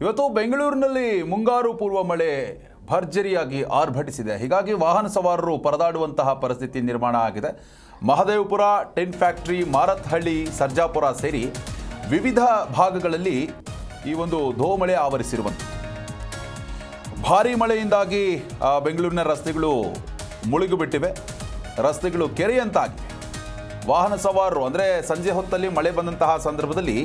ಇವತ್ತು ಬೆಂಗಳೂರಿನಲ್ಲಿ ಮುಂಗಾರು ಪೂರ್ವ ಮಳೆ ಭರ್ಜರಿಯಾಗಿ ಆರ್ಭಟಿಸಿದೆ. ಹೀಗಾಗಿ ವಾಹನ ಸವಾರರು ಪರದಾಡುವಂತಹ ಪರಿಸ್ಥಿತಿ ನಿರ್ಮಾಣ ಆಗಿದೆ. ಮಹದೇವಪುರ, ಟೆನ್ ಫ್ಯಾಕ್ಟ್ರಿ, ಮಾರತ್ಹಳ್ಳಿ, ಸರ್ಜಾಪುರ ಸೇರಿ ವಿವಿಧ ಭಾಗಗಳಲ್ಲಿ ಈ ಒಂದು ಧೋಮಳೆ ಆವರಿಸಿರುವಂತೆ. ಭಾರಿ ಮಳೆಯಿಂದಾಗಿ ಬೆಂಗಳೂರಿನ ರಸ್ತೆಗಳು ಮುಳುಗಿಬಿಟ್ಟಿವೆ. ರಸ್ತೆಗಳು ಕೆರೆಯಂತಾಗಿವೆ ವಾಹನ ಸವಾರರು, ಅಂದರೆ ಸಂಜೆ ಹೊತ್ತಲ್ಲಿ ಮಳೆ ಬಂದಂತಹ ಸಂದರ್ಭದಲ್ಲಿ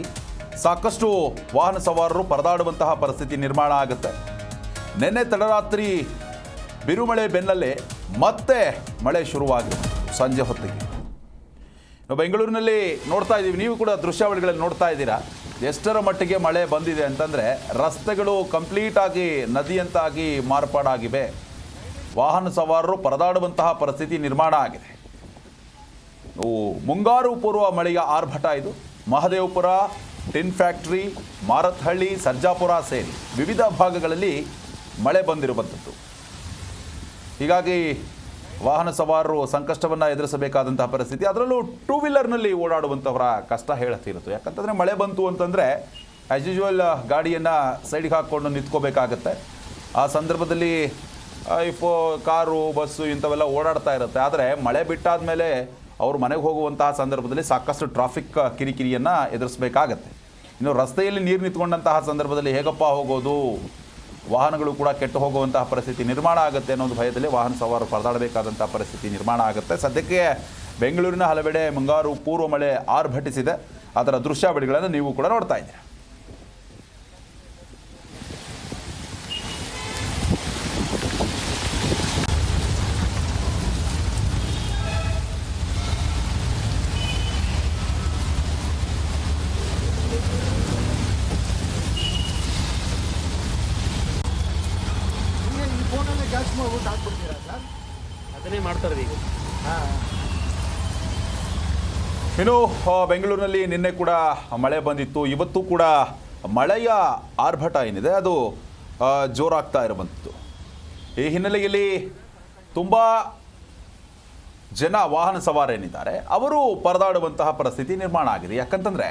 ಸಾಕಷ್ಟು ವಾಹನ ಸವಾರರು ಪರದಾಡುವಂತಹ ಪರಿಸ್ಥಿತಿ ನಿರ್ಮಾಣ ಆಗುತ್ತೆ. ನಿನ್ನೆ ತಡರಾತ್ರಿ ಬಿರುಮಳೆ ಬೆನ್ನಲ್ಲೇ ಮತ್ತೆ ಮಳೆ ಶುರುವಾಗಿದೆ ಸಂಜೆ ಹೊತ್ತಿಗೆ. ನಾವು ಬೆಂಗಳೂರಿನಲ್ಲಿ ನೋಡ್ತಾ ಇದ್ದೀವಿ, ನೀವು ಕೂಡ ದೃಶ್ಯಾವಳಿಗಳಲ್ಲಿ ನೋಡ್ತಾ ಇದ್ದೀರಾ? ಎಷ್ಟರ ಮಟ್ಟಿಗೆ ಮಳೆ ಬಂದಿದೆ ಅಂತಂದರೆ ರಸ್ತೆಗಳು ಕಂಪ್ಲೀಟಾಗಿ ನದಿಯಂತಾಗಿ ಮಾರ್ಪಾಡಾಗಿವೆ. ವಾಹನ ಸವಾರರು ಪರದಾಡುವಂತಹ ಪರಿಸ್ಥಿತಿ ನಿರ್ಮಾಣ ಆಗಿದೆ. ಮುಂಗಾರು ಪೂರ್ವ ಮಳೆಯ ಆರ್ಭಟ ಇದು. ಮಹದೇವಪುರ ಟಿನ್ ಫ್ಯಾಕ್ಟ್ರಿ, ಮಾರತ್ಹಳ್ಳಿ, ಸರ್ಜಾಪುರ ಸೇರಿ ವಿವಿಧ ಭಾಗಗಳಲ್ಲಿ ಮಳೆ ಬಂದಿರುವಂಥದ್ದು ಹೀಗಾಗಿ ವಾಹನ ಸವಾರರು ಸಂಕಷ್ಟವನ್ನು ಎದುರಿಸಬೇಕಾದಂತಹ ಪರಿಸ್ಥಿತಿ. ಅದರಲ್ಲೂ ಟೂ ವೀಲರ್ನಲ್ಲಿ ಓಡಾಡುವಂಥವರ ಕಷ್ಟ ಹೇಳತ್ತಿರುತ್ತೆ ಯಾಕಂತಂದರೆ ಮಳೆ ಬಂತು ಅಂತಂದರೆ ಆ್ಯಸ್ ಯೂಶುವಲ್ ಗಾಡಿಯನ್ನು ಸೈಡ್ಗೆ ಹಾಕ್ಕೊಂಡು ನಿಂತ್ಕೋಬೇಕಾಗತ್ತೆ. ಆ ಸಂದರ್ಭದಲ್ಲಿ ಇಫ್ ಕಾರು, ಬಸ್ಸು ಇಂಥವೆಲ್ಲ ಓಡಾಡ್ತಾ ಇರುತ್ತೆ. ಆದರೆ ಮಳೆ ಬಿಟ್ಟಾದ ಮೇಲೆ ಅವರು ಮನೆಗೆ ಹೋಗುವಂತಹ ಸಂದರ್ಭದಲ್ಲಿ ಸಾಕಷ್ಟು ಟ್ರಾಫಿಕ್ ಕಿರಿಕಿರಿಯನ್ನು ಎದುರಿಸಬೇಕಾಗತ್ತೆ. ಇನ್ನು ರಸ್ತೆಯಲ್ಲಿ ನೀರು ನಿಂತ್ಕೊಂಡಂತಹ ಸಂದರ್ಭದಲ್ಲಿ ಹೇಗಪ್ಪ ಹೋಗೋದು? ವಾಹನಗಳು ಕೂಡ ಕೆಟ್ಟು ಹೋಗುವಂತಹ ಪರಿಸ್ಥಿತಿ ನಿರ್ಮಾಣ ಆಗುತ್ತೆ ಅನ್ನೋ ಒಂದು ಭಯದಲ್ಲಿ ವಾಹನ ಸವಾರರು ಪರದಾಡಬೇಕಾದಂತಹ ಪರಿಸ್ಥಿತಿ ನಿರ್ಮಾಣ ಆಗುತ್ತೆ. ಸದ್ಯಕ್ಕೆ ಬೆಂಗಳೂರಿನ ಹಲವೆಡೆ ಮುಂಗಾರು ಪೂರ್ವ ಮಳೆ ಆರ್ಭಟಿಸಿದೆ. ಅದರ ದೃಶ್ಯಾವಳಿಗಳನ್ನು ನೀವು ಕೂಡ ನೋಡ್ತಾ ಇದ್ದೀರಾ. ಫೋನಲ್ಲೇ ಕ್ಯಾಚ್ ಮಾಡ್ಬಿಟ್ಟು ಹಾಕ್ಬಿಡ್ತೀರಾ ಸರ್ ಅದನ್ನೇ ಮಾಡ್ತಾರೆ ಈಗ. ಹಾಂ. ಇನ್ನು ಬೆಂಗಳೂರಿನಲ್ಲಿ ನಿನ್ನೆ ಕೂಡ ಮಳೆ ಬಂದಿತ್ತು. ಇವತ್ತು ಕೂಡ ಮಳೆಯ ಆರ್ಭಟ ಏನಿದೆ ಅದು ಜೋರಾಗ್ತಾ ಇರುವಂಥದ್ದು ಈ ಹಿನ್ನೆಲೆಯಲ್ಲಿ ತುಂಬ ಜನ ವಾಹನ ಸವಾರೇನಿದ್ದಾರೆ ಅವರು ಪರದಾಡುವಂತಹ ಪರಿಸ್ಥಿತಿ ನಿರ್ಮಾಣ ಆಗಿದೆ. ಯಾಕಂತಂದರೆ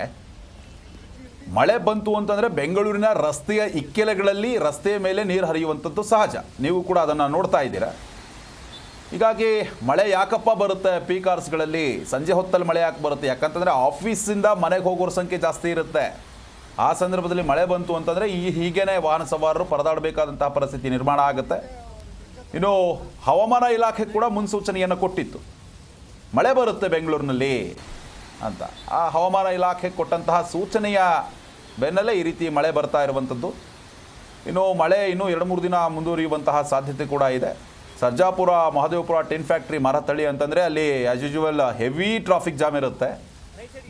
ಮಳೆ ಬಂತು ಅಂತಂದರೆ ಬೆಂಗಳೂರಿನ ರಸ್ತೆಯ ಇಕ್ಕೆಲೆಗಳಲ್ಲಿ ರಸ್ತೆಯ ಮೇಲೆ ನೀರು ಹರಿಯುವಂಥದ್ದು ಸಹಜ. ನೀವು ಕೂಡ ಅದನ್ನು ನೋಡ್ತಾ ಇದ್ದೀರಾ? ಹೀಗಾಗಿ ಮಳೆ ಯಾಕಪ್ಪ ಬರುತ್ತೆ? ಪೀಕಾರ್ಸ್ಗಳಲ್ಲಿ ಸಂಜೆ ಹೊತ್ತಲ್ಲಿ ಮಳೆ ಯಾಕೆ ಬರುತ್ತೆ? ಯಾಕಂತಂದರೆ ಆಫೀಸಿಂದ ಮನೆಗೆ ಹೋಗೋರ ಸಂಖ್ಯೆ ಜಾಸ್ತಿ ಇರುತ್ತೆ. ಆ ಸಂದರ್ಭದಲ್ಲಿ ಮಳೆ ಬಂತು ಅಂತಂದರೆ ಈ ಹೀಗೇನೆ ವಾಹನ ಸವಾರರು ಪರದಾಡಬೇಕಾದಂತಹ ಪರಿಸ್ಥಿತಿ ನಿರ್ಮಾಣ ಆಗುತ್ತೆ. ಇನ್ನು ಹವಾಮಾನ ಇಲಾಖೆ ಕೂಡ ಮುನ್ಸೂಚನೆಯನ್ನು ಕೊಟ್ಟಿತ್ತು. ಮಳೆ ಬರುತ್ತೆ ಬೆಂಗಳೂರಿನಲ್ಲಿ ಅಂತ. ಆ ಹವಾಮಾನ ಇಲಾಖೆ ಕೊಟ್ಟಂತಹ ಸೂಚನೆಯ ಬೆನ್ನಲ್ಲೇ ಈ ರೀತಿ ಮಳೆ ಬರ್ತಾ ಇರುವಂಥದ್ದು. ಇನ್ನು ಮಳೆ ಇನ್ನೂ ಎರಡು ಮೂರು ದಿನ ಮುಂದುವರಿಯುವಂತಹ ಸಾಧ್ಯತೆ ಕೂಡ ಇದೆ. ಸರ್ಜಾಪುರ ಮಹದೇವಪುರ ಟಿನ್ ಫ್ಯಾಕ್ಟ್ರಿ ಮರತಳಿ ಅಂತಂದರೆ ಅಲ್ಲಿ as usual heavy traffic jam ಇರುತ್ತೆ.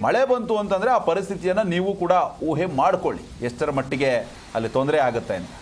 ಮಳೆ ಬಂತು ಅಂತಂದರೆ ಆ ಪರಿಸ್ಥಿತಿಯನ್ನು ನೀವು ಕೂಡ ಊಹೆ ಮಾಡಿಕೊಳ್ಳಿ. ಎಷ್ಟರ ಮಟ್ಟಿಗೆ ಅಲ್ಲಿ ತೊಂದರೆ ಆಗುತ್ತೆ ಅಂತ.